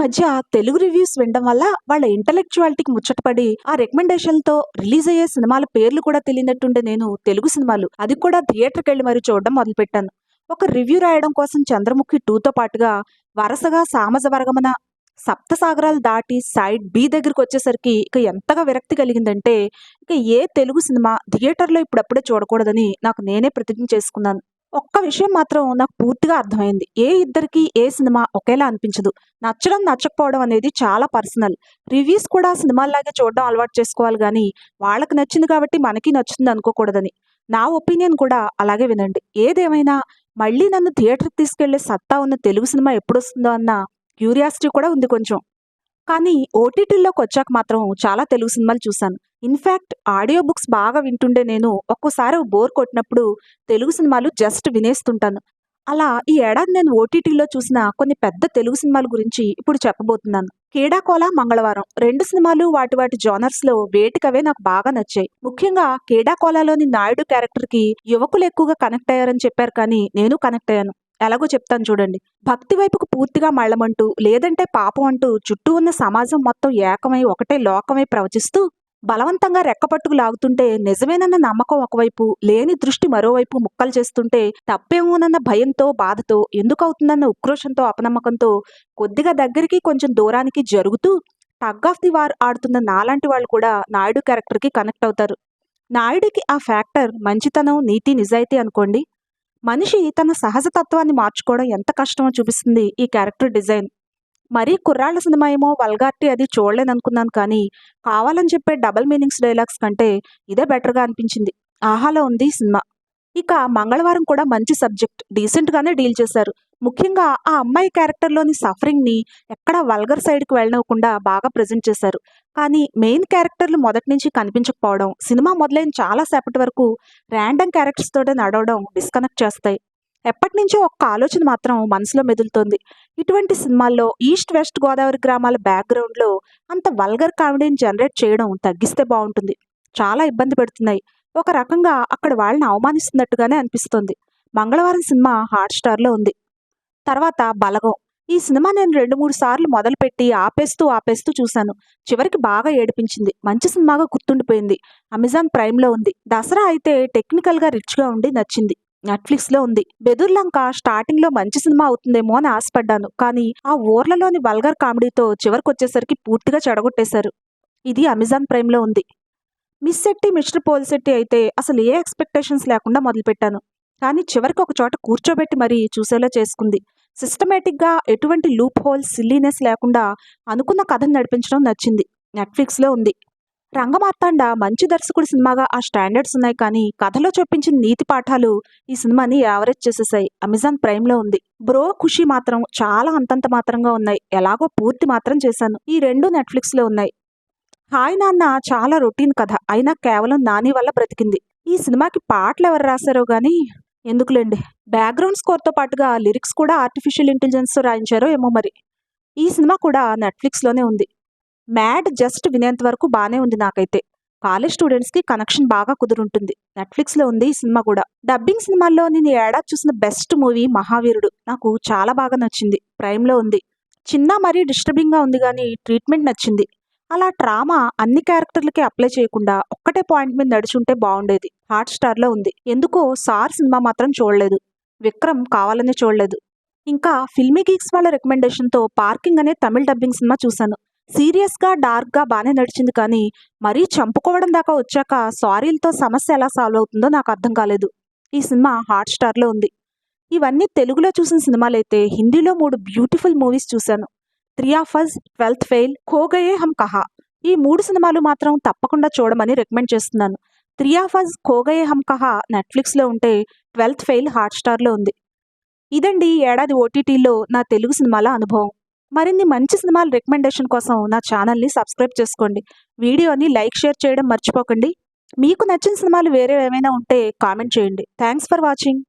మధ్య తెలుగు రివ్యూస్ వినడం వల్ల వాళ్ళ ఇంటలెక్చువాలిటీకి ముచ్చటపడి ఆ రికమెండేషన్లతో రిలీజ్ అయ్యే సినిమాల పేర్లు కూడా తెలియనట్టుండే నేను తెలుగు సినిమాలు. అది కూడా థియేటర్కి వెళ్ళి మరీ చూడడం మొదలుపెట్టాను. ఒక రివ్యూ రాయడం కోసం చంద్రముఖి టూతో పాటుగా వరుసగా సామజ వర్గమన దాటి సైడ్ బి దగ్గరికి వచ్చేసరికి ఇక ఎంతగా విరక్తి కలిగిందంటే ఇక ఏ తెలుగు సినిమా థియేటర్లో ఇప్పుడప్పుడే చూడకూడదని నాకు నేనే ప్రతిజ్ఞ చేసుకున్నాను. ఒక్క విషయం మాత్రం నాకు పూర్తిగా అర్థమైంది. ఏ ఇద్దరికి ఏ సినిమా ఒకేలా అనిపించదు. నచ్చడం నచ్చకపోవడం అనేది చాలా పర్సనల్. రివ్యూస్ కూడా సినిమాల్లాగే చూడడం అలవాటు చేసుకోవాలి కానీ వాళ్ళకి నచ్చింది కాబట్టి మనకి నచ్చుతుంది అనుకోకూడదని. నా ఒపీనియన్ కూడా అలాగే వినండి. ఏదేమైనా మళ్ళీ నన్ను థియేటర్కి తీసుకెళ్ళే సత్తా ఉన్న తెలుగు సినిమా ఎప్పుడు వస్తుందో అన్న క్యూరియాసిటీ కూడా ఉంది కొంచెం. కానీ ఓటీటీలోకి వచ్చాక మాత్రం చాలా తెలుగు సినిమాలు చూశాను. ఇన్ఫ్యాక్ట్ ఆడియో బుక్స్ బాగా వింటుండే నేను ఒక్కోసారి బోర్ కొట్టినప్పుడు తెలుగు సినిమాలు జస్ట్ వినేస్తుంటాను. అలా ఈ ఏడాది నేను ఓటీటీలో చూసిన కొన్ని పెద్ద తెలుగు సినిమాల గురించి ఇప్పుడు చెప్పబోతున్నాను. కేడాకోల మంగళవారం రెండు సినిమాలు వాటి వాటి జానర్స్లో వేటికవే నాకు బాగా నచ్చాయి. ముఖ్యంగా కేడాకోలాలోని నాయుడు క్యారెక్టర్కి యువకులు ఎక్కువగా కనెక్ట్ అయ్యారని చెప్పారు కానీ నేను కనెక్ట్ అయ్యాను. ఎలాగో చెప్తాను చూడండి. భక్తి వైపుకు పూర్తిగా మళ్ళమంటూ లేదంటే పాపం అంటూ చుట్టూ ఉన్న సమాజం మొత్తం ఏకమై ఒకటే లోకమై ప్రవచిస్తూ బలవంతంగా రెక్కపట్టుకు లాగుతుంటే నిజమేనన్న నమ్మకం ఒకవైపు లేని దృష్టి మరోవైపు ముక్కలు చేస్తుంటే తప్పేమోనన్న భయంతో బాధతో ఎందుకు అవుతుందన్న ఉక్రోషంతో అపనమ్మకంతో కొద్దిగా దగ్గరికి కొంచెం దూరానికి జరుగుతూ టగ్ ఆఫ్ ది వార్ ఆడుతున్న నాలాంటి వాళ్ళు కూడా నాయుడు క్యారెక్టర్కి కనెక్ట్ అవుతారు. నాయుడికి ఆ ఫ్యాక్టర్ మంచితనం నీతి నిజాయితీ అనుకోండి. మనిషి తన సహజతత్వాన్ని మార్చుకోవడం ఎంత కష్టమో చూపిస్తుంది ఈ క్యారెక్టర్ డిజైన్. మరీ కుర్రాళ్ళ సినిమా ఏమో వల్గార్టీ అది చూడలేను అనుకున్నాను కానీ కావాలని చెప్పే డబల్ మీనింగ్స్ డైలాగ్స్ కంటే ఇదే బెటర్గా అనిపించింది. ఆహాలో ఉంది సినిమా. ఇక మంగళవారం కూడా మంచి సబ్జెక్ట్. డీసెంట్గానే డీల్ చేశారు. ముఖ్యంగా ఆ అమ్మాయి క్యారెక్టర్లోని సఫరింగ్ని ఎక్కడ వల్గర్ సైడ్కి వెళ్ళనివ్వకుండా బాగా ప్రజెంట్ చేశారు. కానీ మెయిన్ క్యారెక్టర్లు మొదటి నుంచి కనిపించకపోవడం సినిమా మొదలైన చాలా సేపటి వరకు ర్యాండమ్ క్యారెక్టర్స్ తోటే నడవడం డిస్కనెక్ట్ చేస్తాయి. ఎప్పటి నుంచో ఒక్క ఆలోచన మాత్రం మనసులో మెదులుతోంది. ఇటువంటి సినిమాల్లో ఈస్ట్ వెస్ట్ గోదావరి గ్రామాల బ్యాక్గ్రౌండ్లో అంత వల్గర్ కామెడీని జనరేట్ చేయడం తగ్గిస్తే బాగుంటుంది. చాలా ఇబ్బంది పెడుతున్నాయి. ఒక రకంగా అక్కడ వాళ్ళని అవమానిస్తున్నట్టుగానే అనిపిస్తుంది. మంగళవారం సినిమా హాట్ స్టార్లో ఉంది. తర్వాత బలగం. ఈ సినిమా నేను రెండు మూడు సార్లు మొదలుపెట్టి ఆపేస్తూ ఆపేస్తూ చూశాను. చివరికి బాగా ఏడిపించింది. మంచి సినిమాగా గుర్తుండిపోయింది. అమెజాన్ ప్రైమ్లో ఉంది. దసరా అయితే టెక్నికల్గా రిచ్గా ఉండి నచ్చింది. నెట్ఫ్లిక్స్లో ఉంది. బెదుర్లంక స్టార్టింగ్లో మంచి సినిమా అవుతుందేమో అని ఆశపడ్డాను. కానీ ఆ ఊర్లలోని వల్గర్ కామెడీతో చివరికి వచ్చేసరికి పూర్తిగా చెడగొట్టేశారు. ఇది అమెజాన్ ప్రైమ్లో ఉంది. Miss Shetty mister Polishetty అయితే అసలు ఏ ఎక్స్పెక్టేషన్స్ లేకుండా మొదలుపెట్టాను. కానీ చివరికి ఒక చోట కూర్చోబెట్టి మరీ చూసేలా చేసుకుంది. సిస్టమేటిక్గా ఎటువంటి లూప్ హోల్ సిల్లీనెస్ లేకుండా అనుకున్న కథను నడిపించడం నచ్చింది. నెట్ఫ్లిక్స్లో ఉంది. రంగమార్తాండ మంచి దర్శకుడి సినిమాగా ఆ స్టాండర్డ్స్ ఉన్నాయి కానీ కథలో చూపించిన నీతి పాఠాలు ఈ సినిమాని యావరేజ్ చేసేసాయి. అమెజాన్ ప్రైమ్లో ఉంది. బ్రో ఖుషి మాత్రం చాలా అంతంత మాత్రంగా ఉన్నాయి. ఎలాగో పూర్తి మాత్రం చేశాను. ఈ రెండు నెట్ఫ్లిక్స్లో ఉన్నాయి. హాయ్ నాన్న చాలా రొటీన్ కథ. అయినా కేవలం నాని వల్ల బ్రతికింది. ఈ సినిమాకి పాటలు ఎవరు రాశారో కానీ ఎందుకులేండి? బ్యాక్గ్రౌండ్ స్కోర్తో పాటుగా లిరిక్స్ కూడా ఆర్టిఫిషియల్ ఇంటెలిజెన్స్ రాయించారో ఏమో మరి. ఈ సినిమా కూడా నెట్ఫ్లిక్స్లోనే ఉంది. మ్యాడ్ జస్ట్ వినేంత వరకు బాగానే ఉంది నాకైతే. కాలేజ్ స్టూడెంట్స్కి కనెక్షన్ బాగా కుదురుంటుంది. నెట్ఫ్లిక్స్లో ఉంది ఈ సినిమా కూడా. డబ్బింగ్ సినిమాల్లో నేను ఏడాది చూసిన బెస్ట్ మూవీ మహావీరుడు. నాకు చాలా బాగా నచ్చింది. ప్రైమ్లో ఉంది. చిన్న మరీ డిస్టర్బింగ్గా ఉంది కానీ ట్రీట్మెంట్ నచ్చింది. అలా ట్రామా అన్ని క్యారెక్టర్లకి అప్లై చేయకుండా ఒక్కటే పాయింట్ మీద నడుచుంటే బాగుండేది. హాట్ స్టార్లో ఉంది. ఎందుకో సార్ సినిమా మాత్రం చూడలేదు. విక్రమ్ కావాలనే చూడలేదు. ఇంకా ఫిల్మీ గీక్స్ వాళ్ళ రికమెండేషన్తో పార్కింగ్ అనే తమిళ డబ్బింగ్ సినిమా చూశాను. సీరియస్గా డార్క్గా బాగానే నడిచింది కానీ మరీ చంపుకోవడం దాకా వచ్చాక సారీలతో సమస్య ఎలా సాల్వ్ అవుతుందో నాకు అర్థం కాలేదు. ఈ సినిమా హాట్ స్టార్లో ఉంది. ఇవన్నీ తెలుగులో చూసిన సినిమాలైతే హిందీలో మూడు బ్యూటిఫుల్ మూవీస్ చూశాను. Three of us of twelfth fail Kho Gaye Hum Kahan. ఈ మూడు సినిమాలు మాత్రం తప్పకుండా చూడమని రికమెండ్ చేస్తున్నాను. త్రియాఫజ్ ఆఫ్ ఖోగయే హమ్ కహా నెట్ఫ్లిక్స్లో ఉంటే ట్వెల్త్ ఫెయిల్ హాట్స్టార్లో ఉంది. ఇదండి ఏడాది ఓటీటీలో నా తెలుగు సినిమాల అనుభవం. మరిన్ని మంచి సినిమాల రికమెండేషన్ కోసం నా ఛానల్ని సబ్స్క్రైబ్ చేసుకోండి. వీడియోని లైక్ షేర్ చేయడం మర్చిపోకండి. మీకు నచ్చిన సినిమాలు వేరే ఏమైనా ఉంటే కామెంట్ చేయండి. Thanks for watching.